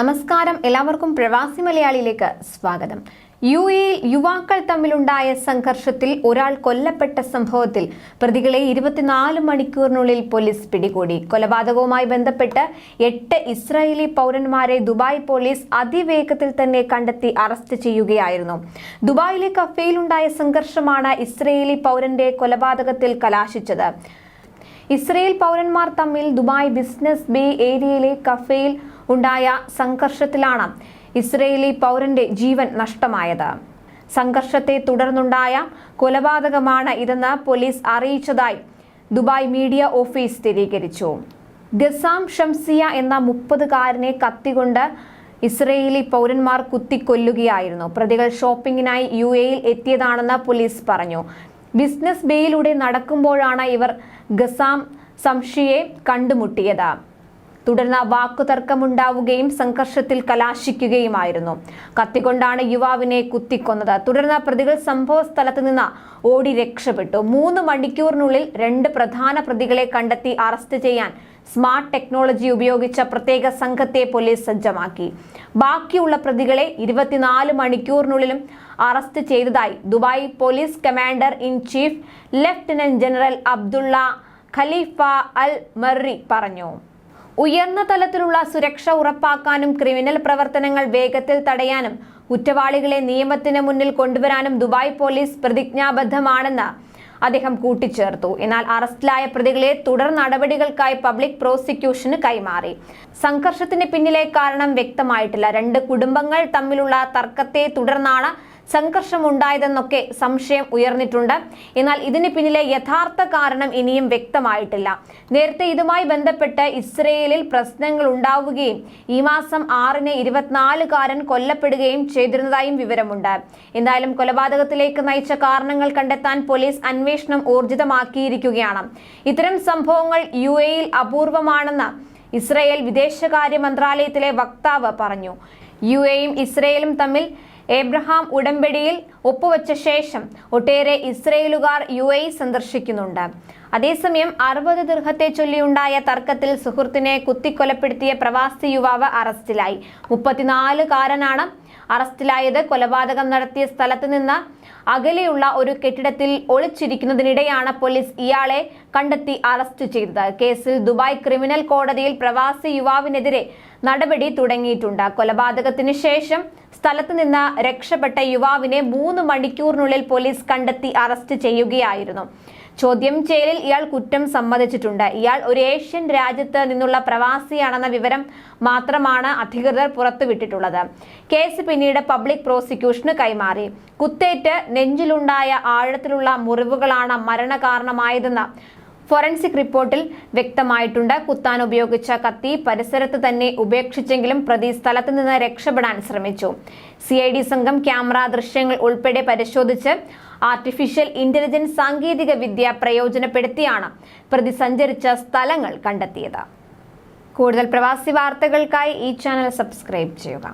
നമസ്കാരം. എല്ലാവർക്കും പ്രവാസി മലയാളിയിലേക്ക് സ്വാഗതം. യു എയിൽ യുവാക്കൾ തമ്മിലുണ്ടായ സംഘർഷത്തിൽ ഒരാൾ കൊല്ലപ്പെട്ട സംഭവത്തിൽ പ്രതികളെ ഇരുപത്തിനാല് മണിക്കൂറിനുള്ളിൽ പോലീസ് പിടികൂടി. കൊലപാതകവുമായി ബന്ധപ്പെട്ട് എട്ട് ഇസ്രായേലി പൗരന്മാരെ ദുബായ് പോലീസ് അതിവേഗത്തിൽ തന്നെ കണ്ടെത്തി അറസ്റ്റ് ചെയ്യുകയായിരുന്നു. ദുബായിലെ കഫേയിലുണ്ടായ സംഘർഷമാണ് ഇസ്രയേലി പൗരന്റെ കൊലപാതകത്തിൽ കലാശിച്ചത്. ഇസ്രയേൽ പൗരന്മാർ തമ്മിൽ ദുബായ് ബിസിനസ് ബേ ഏരിയയിലെ കഫേയിൽ ഉണ്ടായ സംഘർഷത്തിലാണ് ഇസ്രയേലി പൗരന്റെ ജീവൻ നഷ്ടമായത്. സംഘർഷത്തെ തുടർന്നുണ്ടായ കൊലപാതകമാണ് ഇതെന്ന് പോലീസ് അറിയിച്ചതായി ദുബായ് മീഡിയ ഓഫീസ് സ്ഥിരീകരിച്ചു. ഗസാം ഷംസിയ എന്ന മുപ്പതുകാരനെ കത്തികൊണ്ട് ഇസ്രയേലി പൗരന്മാർ കുത്തിക്കൊല്ലുകയായിരുന്നു. പ്രതികൾ ഷോപ്പിംഗിനായി യു എയിൽ എത്തിയതാണെന്ന് പോലീസ് പറഞ്ഞു. ബിസിനസ് ബേയിലൂടെ നടക്കുമ്പോഴാണ് ഇവർ ഗസാം സംഷിയെ കണ്ടുമുട്ടിയത്. തുടർന്ന് വാക്കുതർക്കമുണ്ടാവുകയും സംഘർഷത്തിൽ കലാശിക്കുകയുമായിരുന്നു. കത്തിക്കൊണ്ടാണ് യുവാവിനെ കുത്തിക്കൊന്നത്. തുടർന്ന് പ്രതികൾ സംഭവ സ്ഥലത്ത് നിന്ന് ഓടി രക്ഷപ്പെട്ടു. മൂന്ന് മണിക്കൂറിനുള്ളിൽ രണ്ട് പ്രധാന പ്രതികളെ കണ്ടെത്തി അറസ്റ്റ് ചെയ്യാൻ സ്മാർട്ട് ടെക്നോളജി ഉപയോഗിച്ച പ്രത്യേക സംഘത്തെ പോലീസ് സജ്ജമാക്കി. ബാക്കിയുള്ള പ്രതികളെ ഇരുപത്തിനാല് മണിക്കൂറിനുള്ളിലും അറസ്റ്റ് ചെയ്തതായി Dubai police commander in chief lieutenant general Abdullah Khalifa Al Marri പറഞ്ഞു. ഉയർന്ന തലത്തിലുള്ള സുരക്ഷ ഉറപ്പാക്കാനും ക്രിമിനൽ പ്രവർത്തനങ്ങൾ വേഗത്തിൽ തടയാനും കുറ്റവാളികളെ നിയമത്തിന് മുന്നിൽ കൊണ്ടുവരാനും ദുബായ് പോലീസ് പ്രതിജ്ഞാബദ്ധമാണെന്ന് അദ്ദേഹം കൂട്ടിച്ചേർത്തു. എന്നാൽ അറസ്റ്റിലായ പ്രതികളെ തുടർ നടപടികൾക്കായി പബ്ലിക് പ്രോസിക്യൂഷന് കൈമാറി. സംഘർഷത്തിന് പിന്നിലെ കാരണം വ്യക്തമായിട്ടില്ല. രണ്ട് കുടുംബങ്ങൾ തമ്മിലുള്ള തർക്കത്തെ തുടർന്നാണ് സംഘർഷമുണ്ടായതെന്നൊക്കെ സംശയം ഉയർന്നിട്ടുണ്ട്. എന്നാൽ ഇതിന് പിന്നിലെ യഥാർത്ഥ കാരണം ഇനിയും വ്യക്തമായിട്ടില്ല. നേരത്തെ ഇതുമായി ബന്ധപ്പെട്ട് ഇസ്രയേലിൽ പ്രശ്നങ്ങൾ ഉണ്ടാവുകയും ഈ മാസം ആറിന് ഇരുപത്തിനാലുകാരൻ കൊല്ലപ്പെടുകയും ചെയ്തിരുന്നതായും വിവരമുണ്ട്. എന്തായാലും കൊലപാതകത്തിലേക്ക് നയിച്ച കാരണങ്ങൾ കണ്ടെത്താൻ പോലീസ് അന്വേഷണം ഊർജിതമാക്കിയിരിക്കുകയാണ്. ഇത്തരം സംഭവങ്ങൾ യു എയിൽ അപൂർവമാണെന്ന് ഇസ്രയേൽ വിദേശകാര്യ മന്ത്രാലയത്തിലെ വക്താവ് പറഞ്ഞു. യു എയും ഇസ്രയേലും തമ്മിൽ ഏബ്രഹാം ഉടമ്പടിയിൽ ഒപ്പുവെച്ച ശേഷം ഒട്ടേറെ ഇസ്രയേലുകാർ യു എ സന്ദർശിക്കുന്നുണ്ട്. അതേസമയം അറുപത് ദീർഘത്തെ ചൊല്ലിയുണ്ടായ തർക്കത്തിൽ സുഹൃത്തിനെ കുത്തിക്കൊലപ്പെടുത്തിയ പ്രവാസി യുവാവ് അറസ്റ്റിലായി. മുപ്പത്തിനാലുകാരനാണ് അറസ്റ്റിലായത്. കൊലപാതകം നടത്തിയ സ്ഥലത്ത് നിന്ന് അകലെയുള്ള ഒരു കെട്ടിടത്തിൽ ഒളിച്ചിരിക്കുന്നതിനിടെയാണ് പോലീസ് ഇയാളെ കണ്ടെത്തി അറസ്റ്റ് ചെയ്തത്. കേസിൽ ദുബായ് ക്രിമിനൽ കോടതിയിൽ പ്രവാസി യുവാവിനെതിരെ നടപടി തുടങ്ങിയിട്ടുണ്ട്. കൊലപാതകത്തിന് ശേഷം സ്ഥലത്ത് നിന്ന് രക്ഷപ്പെട്ട യുവാവിനെ മൂന്ന് മണിക്കൂറിനുള്ളിൽ പോലീസ് കണ്ടെത്തി അറസ്റ്റ് ചെയ്യുകയായിരുന്നു. ചോദ്യം ചെയ്യലിൽ ഇയാൾ കുറ്റം സമ്മതിച്ചിട്ടുണ്ട്. ഇയാൾ ഒരു ഏഷ്യൻ രാജ്യത്ത് നിന്നുള്ള പ്രവാസിയാണെന്ന വിവരം മാത്രമാണ് അധികൃതർ പുറത്തുവിട്ടിട്ടുള്ളത്. കേസ് പിന്നീട് പബ്ലിക് പ്രോസിക്യൂഷന് കൈമാറി. കുത്തേറ്റ് നെഞ്ചിലുണ്ടായ ആഴത്തിലുള്ള മുറിവുകളാണ് മരണകാരണമായതെന്ന് ഫോറൻസിക് റിപ്പോർട്ടിൽ വ്യക്തമായിട്ടുണ്ട്. കുത്താൻ ഉപയോഗിച്ച കത്തി പരിസരത്ത് തന്നെ ഉപേക്ഷിച്ചെങ്കിലും പ്രതി സ്ഥലത്ത് നിന്ന് രക്ഷപ്പെടാൻ ശ്രമിച്ചു. സി ഐ ഡി സംഘം ക്യാമറ ദൃശ്യങ്ങൾ ഉൾപ്പെടെ പരിശോധിച്ച് ആർട്ടിഫിഷ്യൽ ഇന്റലിജൻസ് സാങ്കേതിക വിദ്യ പ്രയോജനപ്പെടുത്തിയാണ് പ്രതി സഞ്ചരിച്ച സ്ഥലങ്ങൾ കണ്ടെത്തിയത്. കൂടുതൽ പ്രവാസി വാർത്തകൾക്കായി ഈ ചാനൽ സബ്സ്ക്രൈബ് ചെയ്യുക.